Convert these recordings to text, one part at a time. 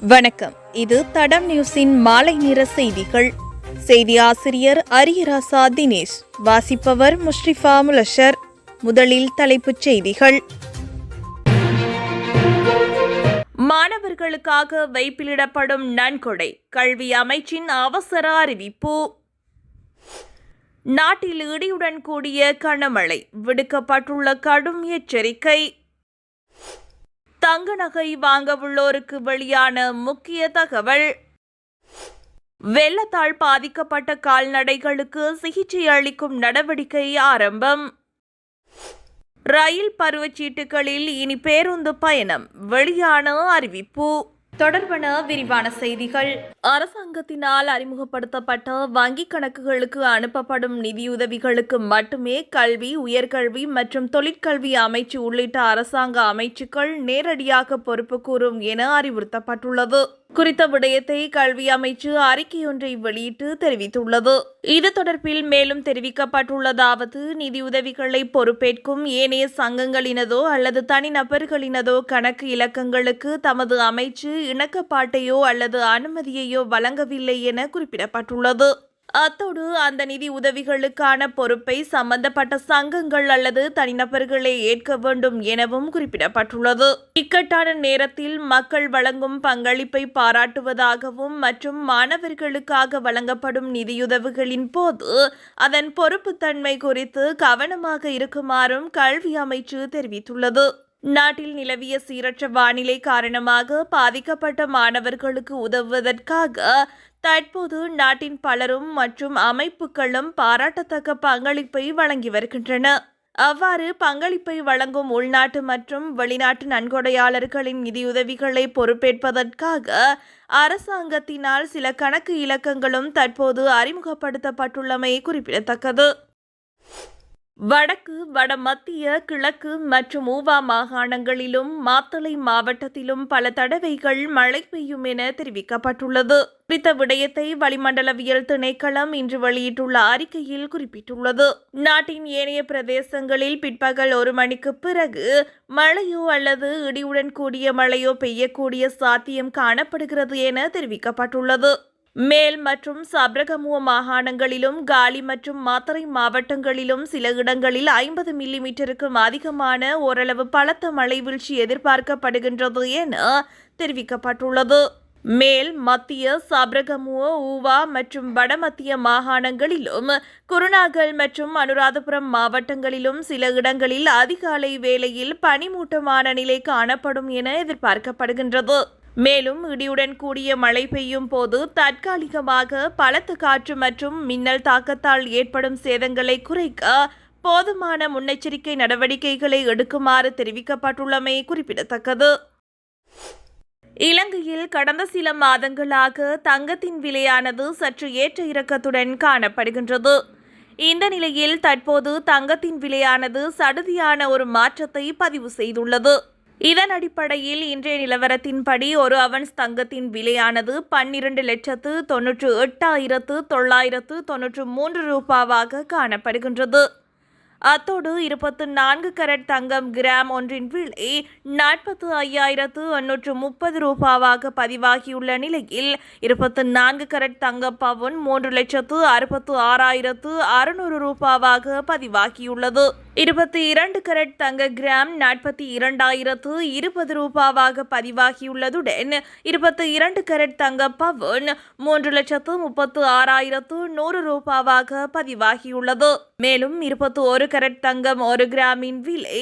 வணக்கம். இது தடம் நியூஸின் மாலை நேர செய்திகள். செய்தி ஆசிரியர் அரியராசா தினேஷ் வாசிப்பவர் முஷ்ரிஃபா முலஷர். முதலில் தலைப்புச் செய்திகள். மாணவர்களுக்காக வைப்பிலிடப்படும் நன்கொடை கல்வி அமைச்சின் அவசர அறிவிப்பு. நாட்டில் இடியுடன் கூடிய கனமழை விடுக்கப்பட்டுள்ள கடும் எச்சரிக்கை. தங்க நகை வாங்க உள்ளோருக்கு வெளியான முக்கிய தகவல். வெள்ளத்தால் பாதிக்கப்பட்ட கால்நடைகளுக்கு சிகிச்சை அளிக்கும் நடவடிக்கை ஆரம்பம். ரயில் பருவச்சீட்டுகளில் இனி பேருந்து பயணம். வெளியான அறிவிப்பு. தொடர்பான விரிவான செய்திகள். அரசாங்கத்தினால் அறிமுகப்படுத்தப்பட்ட வங்கிக் கணக்குகளுக்கு அனுப்பப்படும் நிதியுதவிகளுக்கு மட்டுமே கல்வி உயர்கல்வி மற்றும் தொழிற்கல்வி அமைச்சு உள்ளிட்ட அரசாங்க அமைச்சுக்கள் நேரடியாக பொறுப்பு கூறும் என அறிவுறுத்தப்பட்டுள்ளது. குறித்த விடயத்தை கல்வி அமைச்சு அறிக்கையொன்றை வெளியிட்டு தெரிவித்துள்ளது. இது தொடர்பில் மேலும் தெரிவிக்கப்பட்டுள்ளதாவது நிதியுதவிகளை பொறுப்பேற்கும் ஏனைய சங்கங்களினதோ அல்லது தனிநபர்களினதோ கணக்கு இலக்கங்களுக்கு தமது அமைச்சு இணக்கப்பாட்டையோ அல்லது அனுமதியையோ வழங்கவில்லை என குறிப்பிடப்பட்டுள்ளது. அத்தோடு அந்த நிதி உதவிகளுக்கான பொறுப்பை சம்பந்தப்பட்ட சங்கங்கள் அல்லது தனிநபர்களே ஏற்க வேண்டும் எனவும் குறிப்பிடப்பட்டுள்ளது. இக்கட்டான நேரத்தில் மக்கள் வழங்கும் பங்களிப்பை பாராட்டுவதாகவும் மற்றும் மாணவர்களுக்காக வழங்கப்படும் நிதியுதவிகளின் போது அதன் பொறுப்புத்தன்மை குறித்து கவனமாக இருக்குமாறும் கல்வி அமைச்சு தெரிவித்துள்ளது. நாட்டில் நிலவிய சீரற்ற வானிலை காரணமாக பாதிக்கப்பட்ட மாணவர்களுக்கு உதவுவதற்காக தற்போது நாட்டின் பலரும் மற்றும் அமைப்புகளும் பாராட்டத்தக்க பங்களிப்பை வழங்கி வருகின்றன. அவ்வாறு பங்களிப்பை வழங்கும் உள்நாட்டு மற்றும் வெளிநாட்டு நன்கொடையாளர்களின் நிதியுதவிகளை பொறுப்பேற்பதற்காக அரசாங்கத்தினால் சில கணக்கு இலக்கங்களும் தற்போது அறிமுகப்படுத்தப்பட்டுள்ளமை குறிப்பிடத்தக்கது. வடக்கு வடமத்திய கிழக்கு மற்றும் ஊவா மாகாணங்களிலும் மாத்தளை மாவட்டத்திலும் பல தடவைகள் மழை பெய்யும் என தெரிவிக்கப்பட்டுள்ளது. குறித்த விடயத்தை வளிமண்டலவியல் திணைக்களம் இன்று வெளியிட்டுள்ள அறிக்கையில் குறிப்பிட்டுள்ளது. நாட்டின் ஏனைய பிரதேசங்களில் பிற்பகல் ஒரு மணிக்கு பிறகு மழையோ அல்லது இடியுடன் கூடிய மழையோ பெய்யக்கூடிய சாத்தியம் காணப்படுகிறது என தெரிவிக்கப்பட்டுள்ளது. மேல் மற்றும் சப்ரகமுவ மாகாணங்களிலும் காலி மற்றும் மாத்தறை மாவட்டங்களிலும் சில இடங்களில் ஐம்பது மில்லிமீட்டருக்கும் அதிகமான ஓரளவு பலத்த மழை வீழ்ச்சி எதிர்பார்க்கப்படுகின்றது என தெரிவிக்கப்பட்டுள்ளது. மேல் மத்திய சப்ரகமுவ ஊவா மற்றும் வடமத்திய மாகாணங்களிலும் குருநாகல் மற்றும் அனுராதபுரம் மாவட்டங்களிலும் சில இடங்களில் அதிகாலை வேளையில் பனிமூட்டமான நிலை காணப்படும் என எதிர்பார்க்கப்படுகின்றது. மேலும் இடியுடன் கூடிய மழை பெய்யும் போது தற்காலிகமாக பலத்த காற்று மற்றும் மின்னல் தாக்கத்தால் ஏற்படும் சேதங்களை குறைக்க போதுமான முன்னெச்சரிக்கை நடவடிக்கைகளை எடுக்குமாறு தெரிவிக்கப்பட்டுள்ளமை குறிப்பிடத்தக்கது. இலங்கையில் கடந்த சில மாதங்களாக தங்கத்தின் விலையானது சற்று ஏற்ற இறக்கத்துடன் காணப்படுகின்றது. இந்த நிலையில் தற்போது தங்கத்தின் விலையானது சடுதியான ஒரு மாற்றத்தை பதிவு செய்துள்ளது. இதன் அடிப்படையில் இன்றைய நிலவரத்தின்படி ஒரு அவன்ஸ் தங்கத்தின் விலையானது பன்னிரண்டு லட்சத்து தொன்னூற்று எட்டாயிரத்து தொள்ளாயிரத்து தொன்னூற்று மூன்று ரூபாவாக காணப்படுகின்றது. அத்தோடு இருபத்து நான்கு கரட் தங்கம் கிராம் ஒன்றின் விலை நாற்பத்து ஐயாயிரத்து எண்ணூற்று முப்பது ரூபாவாக பதிவாகியுள்ள நிலையில் இருபத்து நான்கு கரட் தங்க பவுன் மூன்று லட்சத்து அறுபத்து ஆறாயிரத்து அறுநூறு ரூபாவாக பதிவாகியுள்ளது. இருபத்தி இரண்டு கரட் தங்க கிராம் நாற்பத்தி இரண்டாயிரத்து இருபது ரூபாவாக பதிவாகியுள்ளதுடன் இருபத்தி இரண்டு கரட் தங்க பவுன் மூன்று லட்சத்து முப்பத்து ஆறாயிரத்து நூறு ரூபாவாக பதிவாகியுள்ளது. மேலும் இருபத்தி ஒரு கரட் தங்கம் ஒரு கிராமின் விலை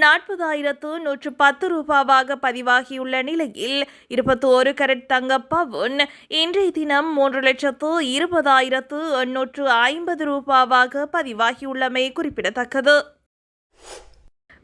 நாற்பதாயிரத்து நூற்று பத்து ரூபாவாக பதிவாகியுள்ள நிலையில் இருபத்தி ஒரு கரட் தங்க பவுன் இன்றைய தினம் மூன்று லட்சத்து இருபதாயிரத்து எண்ணூற்று ஐம்பது ரூபாவாக பதிவாகியுள்ளமை குறிப்பிடத்தக்கது.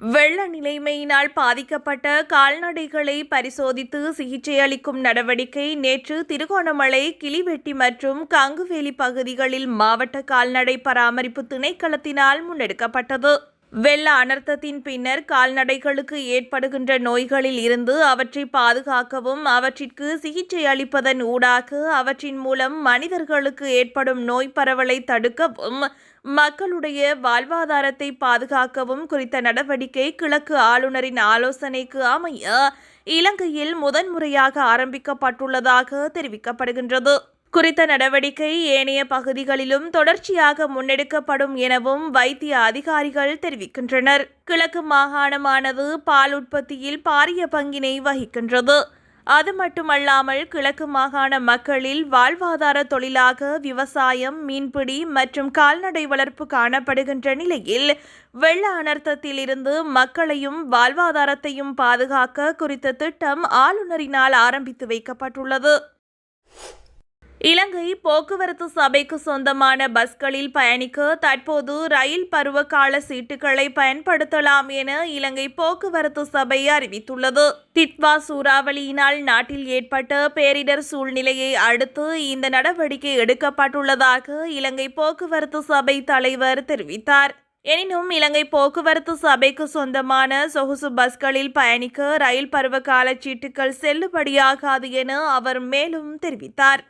வெள்ள நிலைமையினால் பாதிக்கப்பட்ட கால்நடைகளை பரிசோதித்து சிகிச்சை அளிக்கும் நடவடிக்கை நேற்று திருகோணமலை கிளிவெட்டி மற்றும் கங்குவேலி பகுதிகளில் மாவட்ட கால்நடை பராமரிப்பு திணைக்களத்தினால் முன்னெடுக்கப்பட்டது. வெள்ள அனர்த்தத்தின் பின்னர் கால்நடைகளுக்கு ஏற்படுகின்ற நோய்களில் இருந்து அவற்றை பாதுகாக்கவும் அவற்றிற்கு சிகிச்சை அளிப்பதன் ஊடாக அவற்றின் மூலம் மனிதர்களுக்கு ஏற்படும் நோய் பரவலை தடுக்கவும் மக்களுடைய வாழ்வாதாரத்தை பாதுகாக்கவும் குறித்த நடவடிக்கை கிழக்கு ஆளுநரின் ஆலோசனைக்கு அமைய இலங்கையில் முதன்முறையாக ஆரம்பிக்கப்பட்டுள்ளதாக தெரிவிக்கப்படுகின்றது. குறித்த நடவடிக்கை ஏனைய பகுதிகளிலும் தொடர்ச்சியாக முன்னெடுக்கப்படும் எனவும் வைத்திய அதிகாரிகள் தெரிவிக்கின்றனர். கிழக்கு மாகாணமானது பால் உற்பத்தியில் பாரிய பங்கினை வகிக்கின்றது. அது மட்டுமல்லாமல் கிழக்கு மாகாண மக்களில் வாழ்வாதார தொழிலாக விவசாயம் மீன்பிடி மற்றும் கால்நடை வளர்ப்பு காணப்படுகின்ற நிலையில் வெள்ள அனர்த்தத்திலிருந்து மக்களையும் வாழ்வாதாரத்தையும் பாதுகாக்க குறித்த திட்டம் ஆளுநரினால் ஆரம்பித்து வைக்கப்பட்டுள்ளது. இலங்கை போக்குவரத்து சபைக்கு சொந்தமான பஸ்களில் பயணிக்க தற்போது ரயில் பருவகால சீட்டுகளை பயன்படுத்தலாம் என இலங்கை போக்குவரத்து சபை அறிவித்துள்ளது. தித்வா சூறாவளியினால் நாட்டில் ஏற்பட்ட பேரிடர் சூழ்நிலையை அடுத்து இந்த நடவடிக்கை எடுக்கப்பட்டுள்ளதாக இலங்கை போக்குவரத்து சபை தலைவர் தெரிவித்தார். எனினும் இலங்கை போக்குவரத்து சபைக்கு சொந்தமான சொகுசு பஸ்களில் பயணிக்க ரயில் பருவகால சீட்டுகள் செல்லுபடியாகாது என அவர் மேலும் தெரிவித்தார்.